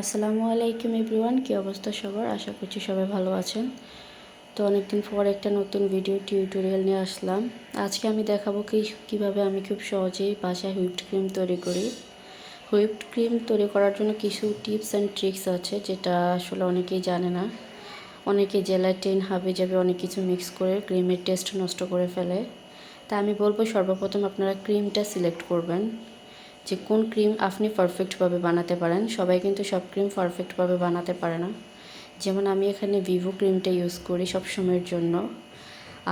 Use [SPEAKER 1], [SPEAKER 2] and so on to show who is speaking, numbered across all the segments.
[SPEAKER 1] আসসালামু আলাইকুম এভরিওয়ান, কী অবস্থা সবার? আশা করছি সবাই ভালো আছেন। তো অনেকদিন পর একটা নতুন ভিডিও টিউটোরিয়াল নিয়ে আসলাম। আজকে আমি দেখাবো কি, কীভাবে আমি খুব সহজেই বাসায় হুইপড ক্রিম তৈরি করি। হুইপড ক্রিম তৈরি করার জন্য কিছু টিপস অ্যান্ড ট্রিক্স আছে, যেটা আসলে অনেকেই জানে না। অনেকে জেলাটিন হাবে যাবে অনেক কিছু মিক্স করে ক্রিমের টেস্ট নষ্ট করে ফেলে। তা আমি বলব সর্বপ্রথম আপনারা ক্রিমটা সিলেক্ট করবেন। যে কোন ক্রিম আপনি পারফেক্টভাবে বানাতে পারেন। সবাই কিন্তু সব ক্রিম পারফেক্টভাবে বানাতে পারে না। যেমন আমি এখানে ভিভো ক্রিমটা ইউজ করি সব সময়ের জন্য।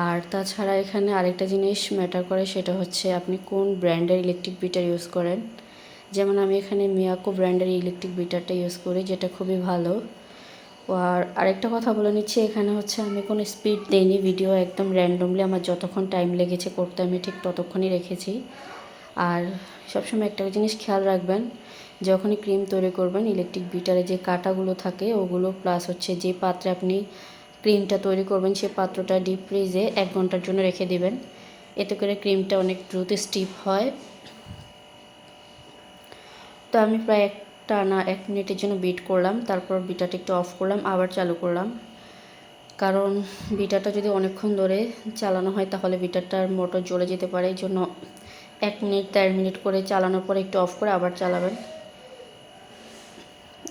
[SPEAKER 1] আর তাছাড়া এখানে আরেকটা জিনিস ম্যাটার করে সেটা হচ্ছে আপনি কোন ব্র্যান্ডের ইলেকট্রিক বিটার ইউজ করেন। যেমন আমি এখানে মিয়াকো ব্র্যান্ডের ইলেকট্রিক বিটারটা ইউজ করি, যেটা খুবই ভালো। আর আরেকটা কথা বলে নিচ্ছি, এখানে হচ্ছে আমি কোনো স্পিড দেইনি ভিডিও একদম র্যান্ডমলি আমার যতক্ষণ টাইম লেগেছে করতে আমি ঠিক ততক্ষণই রেখেছি। আর সবসময় একটা জিনিস খেয়াল রাখবেন যখনই ক্রিম তৈরি করবেন ইলেকট্রিক বিটারে যে কাটাগুলো থাকে, ওগুলো প্লাস হচ্ছে যে পাত্রে আপনি ক্রিমটা তৈরি করবেন সেই পাত্রটা ডিপ ফ্রিজে এক ঘণ্টার জন্য রেখে দিবেন। এতে করে ক্রিমটা অনেক দ্রুত স্টিপ হয়। তো আমি প্রায় একটা না এক মিনিটের জন্য বিট করলাম, তারপর বিটাটা একটু অফ করলাম, আবার চালু করলাম। কারণ বিটারটা যদি অনেকক্ষণ ধরে চালানো হয়, তাহলে বিটারটার মোটর জ্বলে যেতে পারে, এই জন্য এক মিনিট, দেড় মিনিট করে চালানোর পরে একটু অফ করে আবার চালাবেন।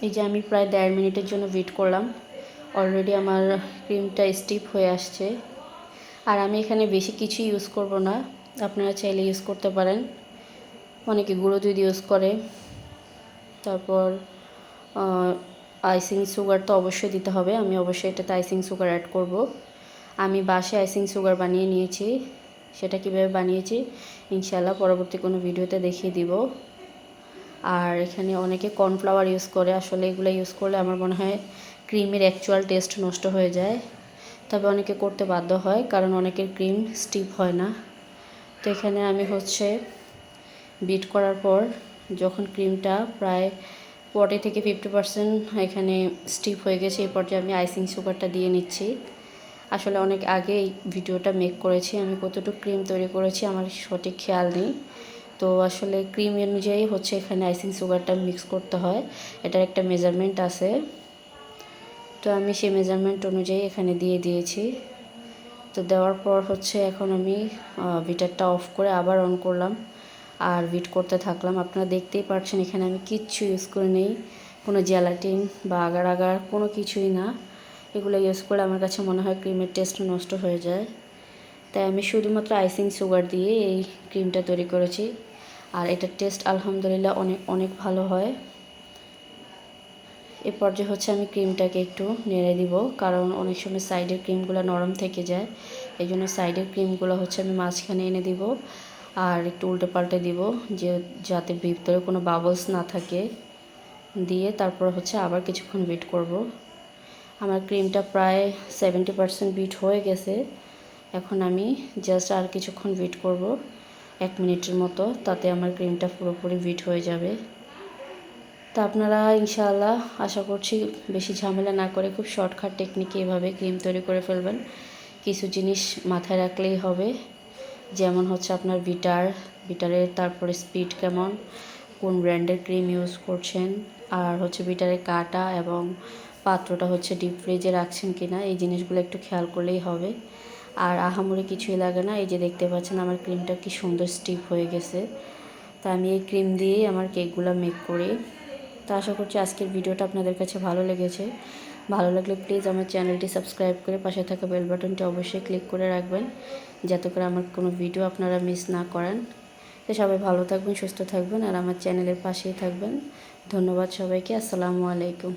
[SPEAKER 1] এই যে আমি প্রায় দেড় মিনিটের জন্য ওয়েট করলাম। অলরেডি আমার ক্রিমটা স্টিপ হয়ে আসছে। আর আমি এখানে বেশি কিছু ইউজ করব না। আপনারা চাইলে ইউজ করতে পারেন। অনেকে গুঁড়ো দুধ ইউজ করে। তারপর আইসিং সুগার তো অবশ্যই দিতে হবে। আমি অবশ্যই এটাতে আইসিং সুগার অ্যাড করব। আমি বাসে আইসিং সুগার বানিয়ে নিয়েছি। সেটা কীভাবে বানিয়েছি ইনশাল্লাহ পরবর্তী কোনো ভিডিওতে দেখিয়ে দিব। আর এখানে অনেকে কর্নফ্লাওয়ার ইউজ করে, আসলে এগুলো ইউজ করলে আমার মনে হয় ক্রিমের অ্যাকচুয়াল টেস্ট নষ্ট হয়ে যায়। তবে অনেকে করতে বাধ্য হয়, কারণ অনেকের ক্রিম স্টিপ হয় না। তো এখানে আমি হচ্ছে বিট করার পর যখন ক্রিমটা প্রায় ফর্টি থেকে ফিফটি পার্সেন্ট এখানে স্টিপ হয়ে গেছে এই পর্যায়ে আমি আইসিং সুগারটা দিয়ে নিচ্ছি। আসলে অনেক আগে এই ভিডিওটা মেক করেছি, আমি কতটুকু ক্রিম তৈরি করেছি আমার সঠিক খেয়াল নেই। তো আসলে ক্রিম অনুযায়ী হচ্ছে এখানে আইসিং সুগারটা মিক্স করতে হয়, এটার একটা মেজারমেন্ট আছে। তো আমি সেই মেজারমেন্ট অনুযায়ী এখানে দিয়ে দিয়েছি। তো দেওয়ার পর হচ্ছে এখন আমি বিটারটা অফ করে আবার অন করলাম। আর বিট করতে থাকলাম। আপনারা দেখতেই পাচ্ছেন এখানে আমি কিচ্ছু ইউজ করে নেই কোনো জেলাটিন বা আগার আগার কোনো কিছুই না। এগুলো ইউজ করলে আমার কাছে মনে হয় ক্রিমের টেস্ট নষ্ট হয়ে যায়। তাই আমি শুধুমাত্র আইসিং সুগার দিয়ে এই ক্রিমটা তৈরি করেছি। আর এটার টেস্ট আলহামদুলিল্লাহ অনেক অনেক ভালো হয়। এ পর্যায়ে হচ্ছে আমি ক্রিমটাকে একটু নেড়ে দিব, কারণ অনেক সময় সাইডের ক্রিমগুলো নরম থেকে যায়। এই জন্য সাইডের ক্রিমগুলো হচ্ছে আমি মাঝখানে এনে দিব, আর একটু উল্টে পাল্টে দিব, যে, যাতে ভিতরে কোনো বাবলস না থাকে। দিয়ে তারপর হচ্ছে আবার কিছুক্ষণ ওয়েট করব। আমার ক্রিমটা প্রায় সেভেন্টি পারসেন্ট বিট হয়ে গেছে। এখন আমি জাস্ট আর কিছুক্ষণ ওয়েট করব, এক মিনিটের মতো, তাতে আমার ক্রিমটা পুরোপুরি বিট হয়ে যাবে। তা আপনারা ইনশাআল্লাহ আশা করছি বেশি ঝামেলা না করে খুব শর্টকাট টেকনিকে এভাবে ক্রিম তৈরি করে ফেলবেন। কিছু জিনিস মাথায় রাখলেই হবে। যেমন হচ্ছে আপনার বিটার বিটারের তারপরে স্পিড কেমন, কোন ব্র্যান্ডের ক্রিম ইউজ করছেন আর হচ্ছে বিটারের কাটা এবং পাত্রটা হচ্ছে ডিপ ফ্রিজে রাখছেন কি না এই জিনিসগুলো একটু খেয়াল করলেই হবে। আর আহামরি কিছুই লাগে না, এই যে দেখতে পাচ্ছেন আমার ক্রিমটা কি সুন্দর স্টিপ হয়ে গেছে। তা আমি এই ক্রিম দিয়েই আমার কেকগুলো মেক করি। তা আশা করছি আজকের ভিডিওটা আপনাদের কাছে ভালো লেগেছে। ভালো লাগলে প্লিজ আমার চ্যানেলটি সাবস্ক্রাইব করে পাশে থাকা বেল বাটনটি অবশ্যই ক্লিক করে রাখবেন, যাতে করে আমার কোনো ভিডিও আপনারা মিস না করেন। তো সবাই ভালো থাকবেন, সুস্থ থাকবেন আর আমার চ্যানেলের পাশেই থাকবেন। ধন্যবাদ সবাইকে, আসসালামু আলাইকুম।